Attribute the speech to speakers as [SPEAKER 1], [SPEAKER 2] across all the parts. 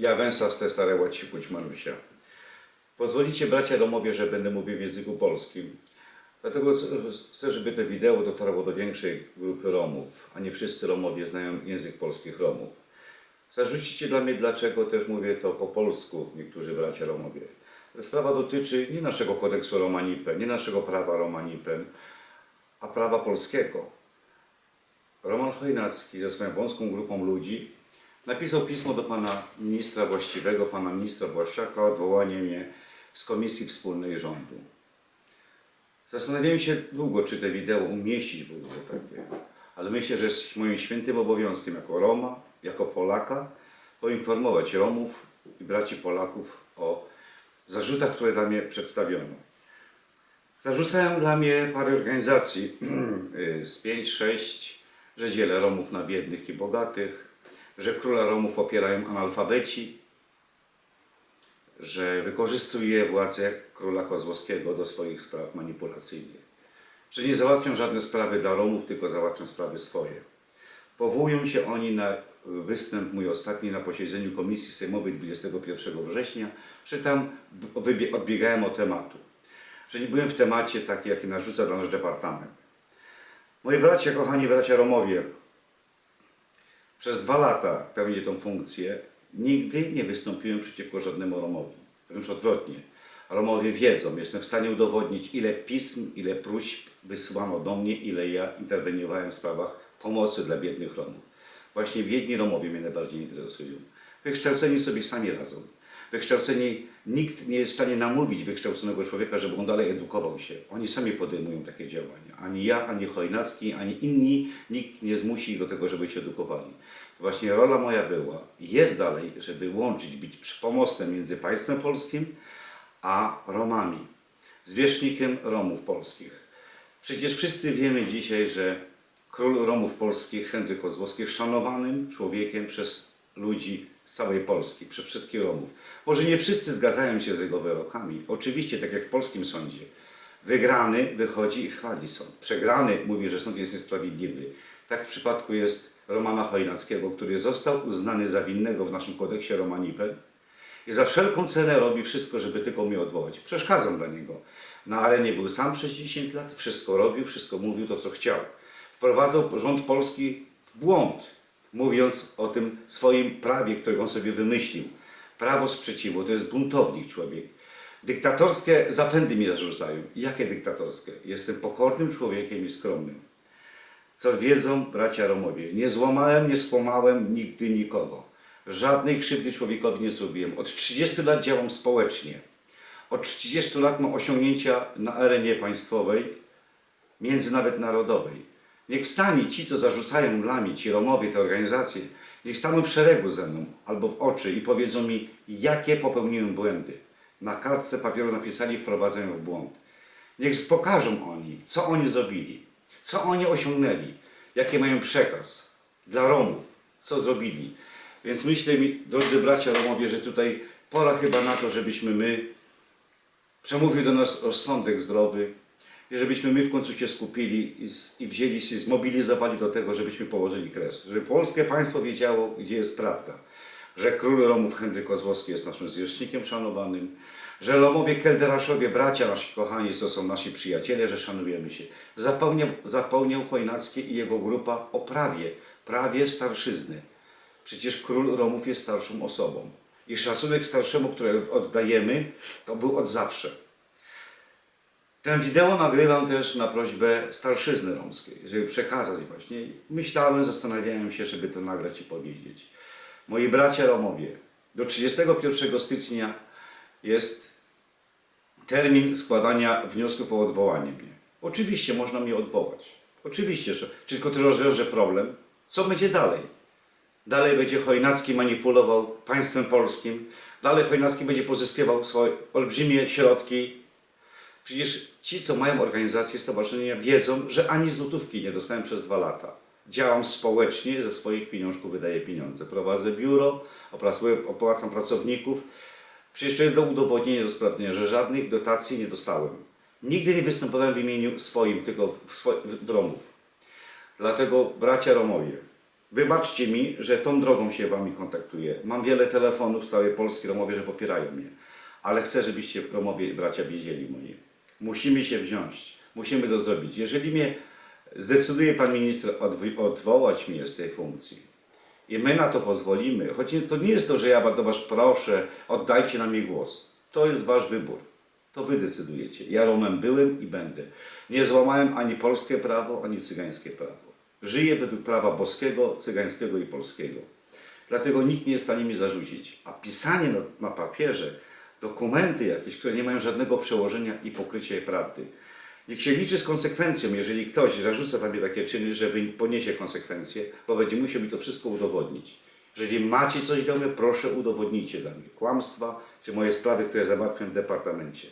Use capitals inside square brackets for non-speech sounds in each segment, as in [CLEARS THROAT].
[SPEAKER 1] Ja węsa z te stare łacikuć Marusia. Pozwolicie bracia Romowie, że będę mówił w języku polskim. Dlatego chcę, żeby to wideo dotarło do większej grupy Romów, a nie wszyscy Romowie znają język polskich Romów. Zarzucicie dla mnie, dlaczego też mówię to po polsku, niektórzy bracia Romowie. Sprawa dotyczy nie naszego kodeksu Romanipem, nie naszego prawa Romanipem, a prawa polskiego. Roman Chojnacki ze swoją wąską grupą ludzi napisał pismo do pana ministra właściwego, pana ministra Błaszczaka o odwołanie mnie z Komisji Wspólnej Rządu. Zastanawiałem się długo, czy te wideo umieścić w ogóle takie, ale myślę, że jest moim świętym obowiązkiem jako Roma, jako Polaka, poinformować Romów i braci Polaków o zarzutach, które dla mnie przedstawiono. Zarzucają dla mnie parę organizacji [CLEARS THROAT] y, z 5-6, że dzielę Romów na biednych i bogatych, że króla Romów popierają analfabeci, że wykorzystuje władzę króla Kozłowskiego do swoich spraw manipulacyjnych, że nie załatwią żadne sprawy dla Romów, tylko załatwią sprawy swoje. Powołują się oni na występ mój ostatni na posiedzeniu Komisji Sejmowej 21 września, że tam odbiegałem od tematu, że nie byłem w temacie taki, jaki narzuca dla nasz departament. Moi bracia, kochani bracia Romowie, przez dwa lata pełnię tą funkcję, nigdy nie wystąpiłem przeciwko żadnemu Romowi. Wręcz odwrotnie. Romowie wiedzą, jestem w stanie udowodnić, ile pism, ile próśb wysłano do mnie, ile ja interweniowałem w sprawach pomocy dla biednych Romów. Właśnie biedni Romowie mnie najbardziej interesują. Wykształceni sobie sami radzą. Wykształceni, nikt nie jest w stanie namówić wykształconego człowieka, żeby on dalej edukował się. Oni sami podejmują takie działania. Ani ja, ani Chojnacki, ani inni, nikt nie zmusi ich do tego, żeby się edukowali. To właśnie rola moja była jest dalej, żeby łączyć, być pomostem między państwem polskim a Romami, zwierzchnikiem Romów polskich. Przecież wszyscy wiemy dzisiaj, że król Romów polskich, Henryk Kozłowski, szanowanym człowiekiem przez ludzi z całej Polski, przez wszystkich Romów. Może nie wszyscy zgadzają się z jego wyrokami. Oczywiście, tak jak w polskim sądzie. Wygrany wychodzi i chwali sąd. Przegrany mówi, że sąd jest niesprawiedliwy. Tak w przypadku jest Romana Chojnackiego, który został uznany za winnego w naszym kodeksie Romanipem i za wszelką cenę robi wszystko, żeby tylko mnie odwołać. Przeszkadzam dla niego. Na arenie był sam przez 10 lat, wszystko robił, wszystko mówił to, co chciał. Wprowadzał rząd polski w błąd, mówiąc o tym swoim prawie, które on sobie wymyślił. Prawo sprzeciwu, to jest buntownik człowiek. Dyktatorskie zapędy mi zarzucają. Jakie dyktatorskie? Jestem pokornym człowiekiem i skromnym. Co wiedzą bracia Romowie, nie złamałem, nie skłamałem nigdy nikogo. Żadnej krzywdy człowiekowi nie zrobiłem. Od 30 lat działam społecznie. Od 30 lat mam osiągnięcia na arenie państwowej, między nawet narodowej. Niech wstanie ci, co zarzucają dla mnie, ci Romowie, te organizacje, niech staną w szeregu ze mną albo w oczy i powiedzą mi, jakie popełniłem błędy. Na kartce papieru napisali, wprowadzają w błąd. Niech pokażą oni, co oni zrobili, co oni osiągnęli, jaki mają przekaz dla Romów, co zrobili. Więc myślę, drodzy bracia Romowie, że tutaj pora chyba na to, żebyśmy my przemówił do nas rozsądek zdrowy żebyśmy my w końcu się skupili i, i wzięli się, zmobilizowali do tego, żebyśmy położyli kres. Żeby polskie państwo wiedziało, gdzie jest prawda. Że król Romów Henryk Kozłowski jest naszym zwierzchnikiem szanowanym, że Romowie Kelderaszowie, bracia nasi kochani, to są nasi przyjaciele, że szanujemy się. Zapomniał, zapomniał i jego grupa o prawie, prawie starszyzny. Przecież król Romów jest starszą osobą. I szacunek starszemu, który oddajemy, to był od zawsze. Ten wideo nagrywam też na prośbę starszyzny romskiej, żeby przekazać właśnie. Myślałem, zastanawiałem się, żeby to nagrać i powiedzieć. Moi bracia Romowie, do 31 stycznia jest termin składania wniosków o odwołanie mnie. Oczywiście można mnie odwołać. Oczywiście, że tylko to rozwiąże problem. Co będzie dalej? Dalej będzie Chojnacki manipulował państwem polskim. Dalej Chojnacki będzie pozyskiwał swoje olbrzymie środki. Przecież ci, co mają organizacje, stowarzyszenia, wiedzą, że ani złotówki nie dostałem przez dwa lata. Działam społecznie, ze swoich pieniążków wydaję pieniądze. Prowadzę biuro, opracuję, opłacam pracowników. Przecież to jest do udowodnienia, do sprawdzenia, że żadnych dotacji nie dostałem. Nigdy nie występowałem w imieniu swoim, tylko w, swo- w Romów. Dlatego, bracia Romowie, wybaczcie mi, że tą drogą się wami kontaktuję. Mam wiele telefonów z całej Polski, Romowie, że popierają mnie. Ale chcę, żebyście Romowie i bracia wiedzieli moi. Musimy się wziąć. Musimy to zrobić. Jeżeli mnie zdecyduje pan minister odwołać mnie z tej funkcji i my na to pozwolimy, choć to nie jest to, że ja do was proszę, oddajcie na mnie głos. To jest wasz wybór. To wy decydujecie. Ja Romem byłem i będę. Nie złamałem ani polskie prawo, ani cygańskie prawo. Żyję według prawa boskiego, cygańskiego i polskiego. Dlatego nikt nie jest w stanie mi zarzucić. A pisanie na, na papierze, dokumenty jakieś, które nie mają żadnego przełożenia i pokrycia prawdy. Niech się liczy z konsekwencją, jeżeli ktoś zarzuca sobie takie czyny, że poniesie konsekwencje, bo będzie musiał mi to wszystko udowodnić. Jeżeli macie coś do mnie, proszę udowodnijcie dla mnie. Kłamstwa czy moje sprawy, które załatwiam w departamencie.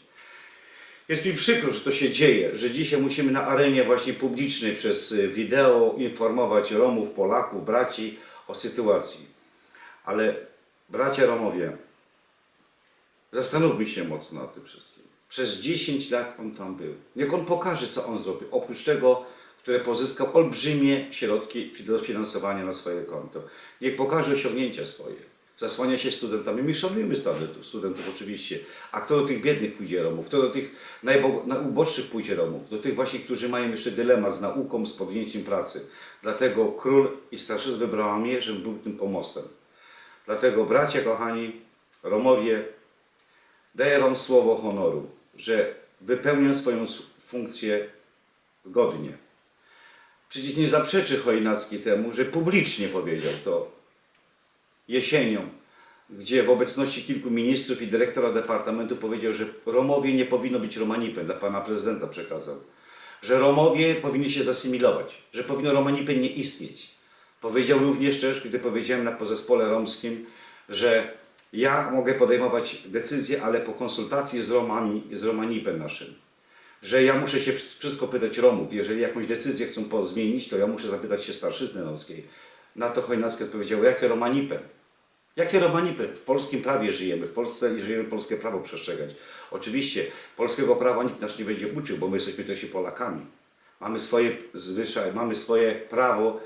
[SPEAKER 1] Jest mi przykro, że to się dzieje, że dzisiaj musimy na arenie właśnie publicznej przez y, wideo informować Romów, Polaków, braci o sytuacji. Ale bracia Romowie, zastanówmy się mocno nad tym wszystkim. Przez 10 lat on tam był. Niech on pokaże, co on zrobił. Oprócz tego, które pozyskał olbrzymie środki dofinansowania na swoje konto. Niech pokaże osiągnięcia swoje. Zasłania się studentami. My szanujemy studentów, studentów oczywiście. A kto do tych biednych pójdzie Romów? Kto do tych najuboższych pójdzie Romów? Do tych właśnie, którzy mają jeszcze dylemat z nauką, z podjęciem pracy. Dlatego król i starszyzna wybrała mnie, żebym był tym pomostem. Dlatego bracia kochani, Romowie, daję wam słowo honoru, że wypełnię swoją funkcję godnie. Przecież nie zaprzeczy Chojnacki temu, że publicznie powiedział to jesienią, gdzie w obecności kilku ministrów i dyrektora departamentu powiedział, że Romowie nie powinno być Romanipem, dla pana prezydenta przekazał, że Romowie powinni się zasymilować, że powinno Romanipem nie istnieć. Powiedział również też, gdy powiedziałem na pozespole romskim, że ja mogę podejmować decyzje, ale po konsultacji z Romami, z Romanipem naszym. Że ja muszę się wszystko pytać Romów. Jeżeli jakąś decyzję chcą zmienić, to ja muszę zapytać się starszyzny romskiej. Na to Chojnacki odpowiedział, jakie Romanipem? Jakie Romanipy? W polskim prawie żyjemy, w Polsce żyjemy polskie prawo przestrzegać. Oczywiście polskiego prawa nikt nas nie będzie uczył, bo my jesteśmy też Polakami. Mamy swoje zwyczaj, mamy swoje prawo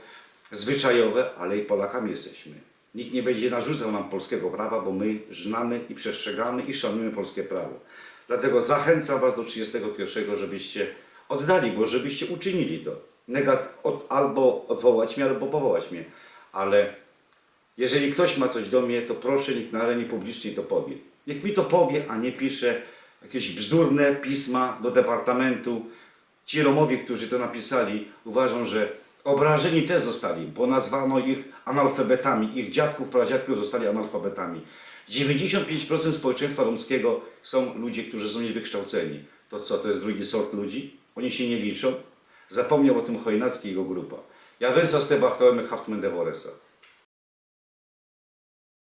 [SPEAKER 1] zwyczajowe, ale i Polakami jesteśmy. Nikt nie będzie narzucał nam polskiego prawa, bo my znamy i przestrzegamy i szanujemy polskie prawo. Dlatego zachęcam Was do 31, żebyście oddali głos, żebyście uczynili to. Negat, od, albo odwołać mnie, albo powołać mnie. Ale jeżeli ktoś ma coś do mnie, to proszę, niech na arenie publicznej to powie. Niech mi to powie, a nie pisze jakieś bzdurne pisma do departamentu. Ci Romowie, którzy to napisali, uważam, że obrażeni też zostali, bo nazwano ich analfabetami. Ich dziadków, pradziadków zostali analfabetami. 95% społeczeństwa romskiego są ludzie, którzy są niewykształceni. To co, to jest drugi sort ludzi? Oni się nie liczą. Zapomniał o tym Chojnacki i jego grupa. Ja węsa z te bachtołem haft mendevoresa.